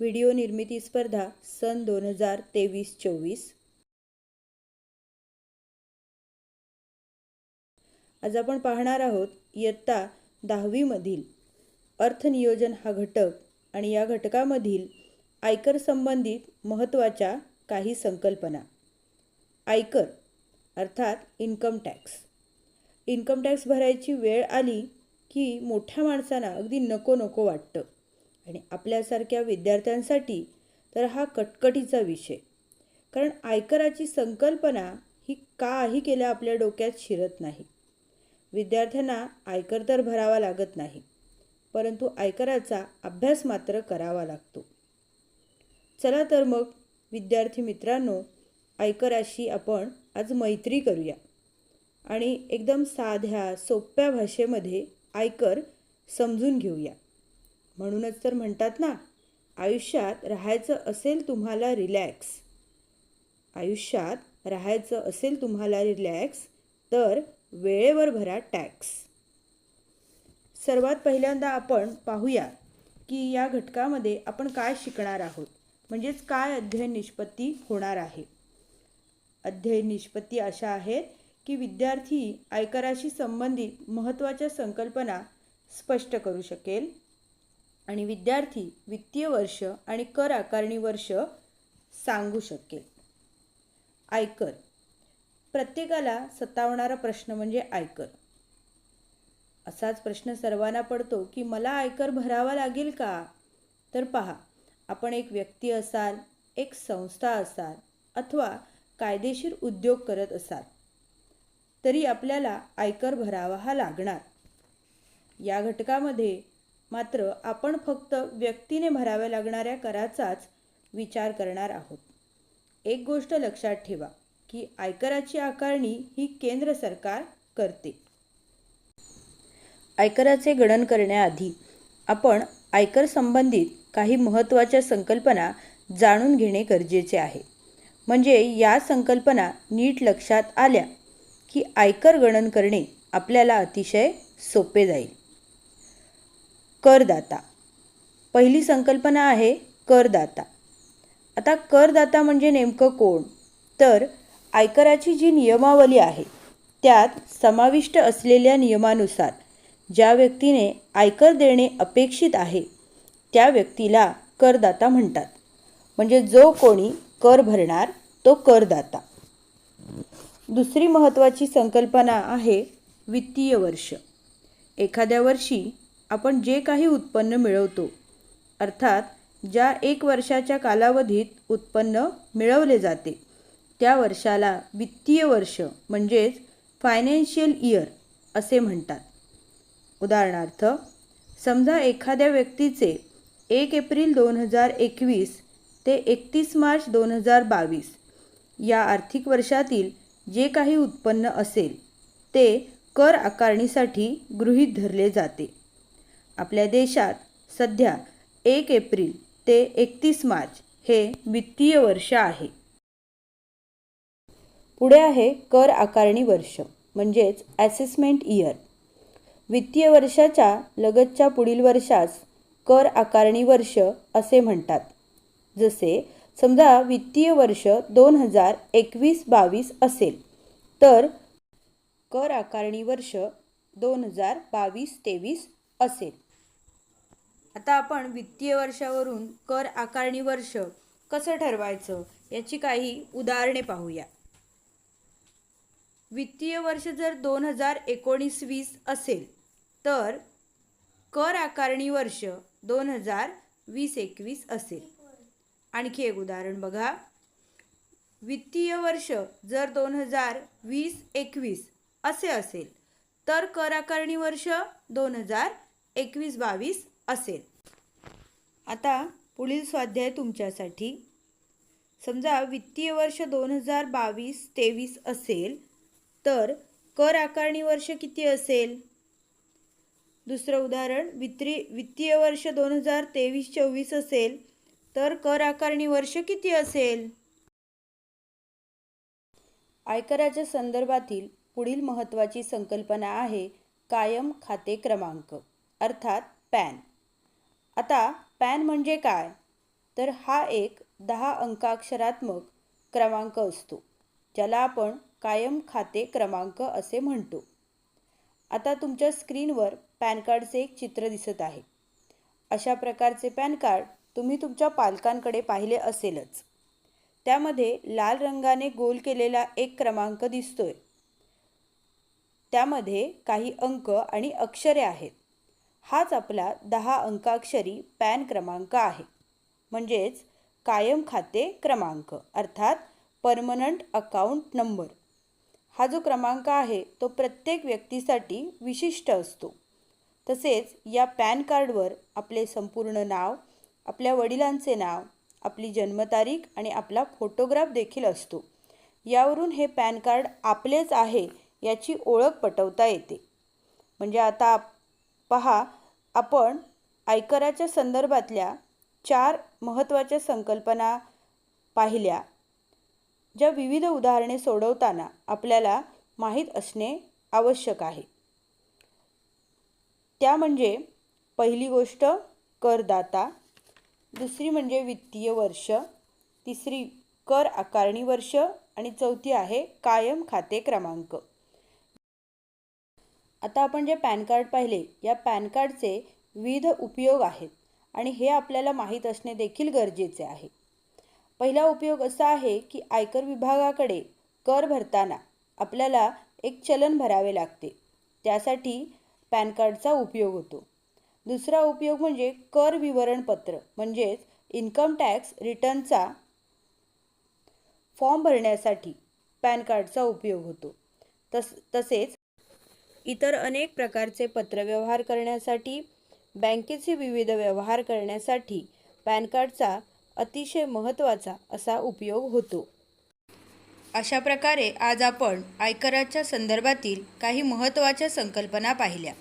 Video निर्मिती स्पर्धा सन दोन हजार तेवीस चोवीस. आज आपण पाहणार आहोत इयत्ता दहावीमधील अर्थनियोजन हा घटक आणि या घटकामधील आयकर संबंधित महत्त्वाच्या काही संकल्पना. आयकर अर्थात इन्कम टॅक्स. इन्कम टॅक्स भरायची वेळ आली की मोठ्या माणसांना अगदी नको नको वाटतं. आणि आपल्यासारख्या विद्यार्थ्यांसाठी तर हा कटकटीचा विषय. कारण आयकराची संकल्पना ही काही केल्या आपल्या डोक्यात शिरत नाही. विद्यार्थ्यांना आयकर तर भरावा लागत नाही परंतु आयकराचा अभ्यास मात्र करावा लागतो. चला तर मग विद्यार्थी मित्रांनो आयकराशी आपण आज मैत्री करूया. आणि एकदम साध्या सोप्या भाषेमध्ये आयकर समजून घेऊया. म्हणूनच तर म्हणतात ना आयुष्यात राहायचं असेल तुम्हाला रिलॅक्स आयुष्यात राहायचं असेल तुम्हाला रिलॅक्स तर वेळेवर भरा टॅक्स सर्वात पहिल्यांदा आपण पाहूया की या घटकामध्ये आपण काय शिकणार आहोत. म्हणजेच काय अध्ययन निष्पत्ती होणार आहे? अध्ययन निष्पत्ती अशा आहेत की विद्यार्थी आयकराशी संबंधित महत्त्वाच्या संकल्पना स्पष्ट करू शकेल. आणि विद्यार्थी वित्तीय वर्ष आणि कर आकारणी वर्ष सांगू शकेल. आयकर. प्रत्येकाला सतावणारा प्रश्न म्हणजे आयकर. असाच प्रश्न सर्वांना पडतो की मला आयकर भरावा लागेल का? तर पहा आपण एक व्यक्ती असाल एक संस्था असाल अथवा कायदेशीर उद्योग करत असाल तरी आपल्याला आयकर भरावा हा लागणार. या घटकामध्ये मात्र आपण फक्त व्यक्तीने भराव्या लागणाऱ्या कराचाच विचार करणार आहोत. एक गोष्ट लक्षात ठेवा की आयकराची आकारणी ही केंद्र सरकार करते. आयकराचे गणन करण्याआधी आपण आयकर संबंधित काही महत्त्वाच्या संकल्पना जाणून घेणे गरजेचे आहे. म्हणजे या संकल्पना नीट लक्षात आल्या की आयकर गणन करणे आपल्याला अतिशय सोपे जाईल. करदाता. पहिली संकल्पना आहे करदाता. आता करदाता म्हणजे नेमकं कोण? तर आयकराची जी नियमावली आहे त्यात समाविष्ट असलेल्या नियमानुसार ज्या व्यक्तीने आयकर देणे अपेक्षित आहे त्या व्यक्तीला करदाता म्हणतात. म्हणजे जो कोणी कर भरणार तो करदाता. दुसरी महत्त्वाची संकल्पना आहे वित्तीय वर्ष. एखाद्या वर्षी आपण जे काही उत्पन्न मिळवतो अर्थात ज्या एक वर्षाच्या कालावधीत उत्पन्न मिळवले जाते त्या वर्षाला वित्तीय वर्ष म्हणजेच फायनान्शियल इयर असे म्हणतात. उदाहरणार्थ समजा एखाद्या व्यक्तीचे एक एप्रिल दोन हजार एकवीस ते एकतीस मार्च दोन हजार बावीस या आर्थिक वर्षातील जे काही उत्पन्न असेल ते कर आकारणीसाठी गृहीत धरले जाते. आपल्या देशात सध्या एक एप्रिल ते एकतीस मार्च हे वित्तीय वर्ष आहे. पुढे आहे कर आकारणी वर्ष म्हणजेच ॲसेसमेंट इयर वित्तीय वर्षाच्या लगतच्या पुढील वर्षास कर आकारणी वर्ष असे म्हणतात. जसे समजा वित्तीय वर्ष दोन हजार एकवीस बावीस असेल तर कर आकारणी वर्ष दोन हजार बावीस तेवीस असेल. आता आपण वित्तीय वर्षावरून कर आकारणी वर्ष कसं ठरवायचं याची काही उदाहरणे पाहूया. वित्तीय वर्ष जर दोन हजार एकोणीस वीस असेल तर कर आकारणी वर्ष दोन हजार वीस एकवीस असेल. आणखी एक उदाहरण बघा. वित्तीय वर्ष जर दोन हजार वीस एकवीस असे असेल तर कर आकारणी वर्ष दोन हजार एकवीस बावीस असेल. आता पुढील स्वाध्याय तुमच्यासाठी. समजा वित्तीय वर्ष दोन हजार बावीस तेवीस असेल तर कर आकारणी वर्ष किती असेल? दुसरं उदाहरण वित्री वित्तीय वर्ष दोन हजार तेवीस चोवीस असेल तर कर आकारणी वर्ष किती असेल? आयकराच्या संदर्भातील पुढील महत्त्वाची संकल्पना आहे कायम खाते क्रमांक अर्थात पॅन. आता पॅन म्हणजे काय? तर हा एक दहा अंकाक्षरात्मक क्रमांक असतो ज्याला आपण कायम खाते क्रमांक असे म्हणतो. आता तुमच्या स्क्रीनवर पॅन कार्डचे एक चित्र दिसत आहे. अशा प्रकारचे पॅन कार्ड तुम्ही तुमच्या पालकांकडे पाहिले असेलच. त्यामध्ये लाल रंगाने गोल केलेला एक क्रमांक दिसतोय. त्यामध्ये काही अंक आणि अक्षरे आहेत. हाच आपला दहा अंकाक्षरी पॅन क्रमांक आहे. म्हणजेच कायम खाते क्रमांक अर्थात परमनंट अकाउंट नंबर. हा जो क्रमांक आहे तो प्रत्येक व्यक्तीसाठी विशिष्ट असतो. तसेच या पॅन कार्डवर आपले संपूर्ण नाव आपल्या वडिलांचे नाव आपली जन्मतारीख आणि आपला फोटोग्राफ देखील असतो. यावरून हे पॅन कार्ड आपलेच आहे याची ओळख पटवता येते. म्हणजे आता आप- पहा आपण आयकराच्या संदर्भातल्या चार महत्त्वाच्या संकल्पना पाहिल्या ज्या विविध उदाहरणे सोडवताना आपल्याला माहीत असणे आवश्यक आहे. त्या म्हणजे पहिली गोष्ट करदाता. दुसरी म्हणजे वित्तीय वर्ष. तिसरी कर आकारणी वर्ष. आणि चौथी आहे कायम खाते क्रमांक. आता आपण जे पॅन कार्ड पाहिले या पॅन कार्डचे विविध उपयोग आहेत आणि हे आपल्याला माहीत असणे देखील गरजेचे आहे. पहिला उपयोग असा आहे की आयकर विभागाकडे कर भरताना आपल्याला एक चलन भरावे लागते. त्यासाठी पॅन कार्डचा उपयोग होतो. दुसरा उपयोग म्हणजे कर विवरणपत्र म्हणजेच इन्कम टॅक्स रिटर्नचा फॉर्म भरण्यासाठी पॅन कार्डचा उपयोग होतो. तस तसेच इतर अनेक प्रकारचे पत्रव्यवहार करण्यासाठी बँकेचे विविध व्यवहार करण्यासाठी पॅन कार्डचा अतिशय महत्त्वाचा असा उपयोग होतो. अशा प्रकारे आज आपण आयकराच्या संदर्भातील काही महत्त्वाच्या संकल्पना पाहिल्या.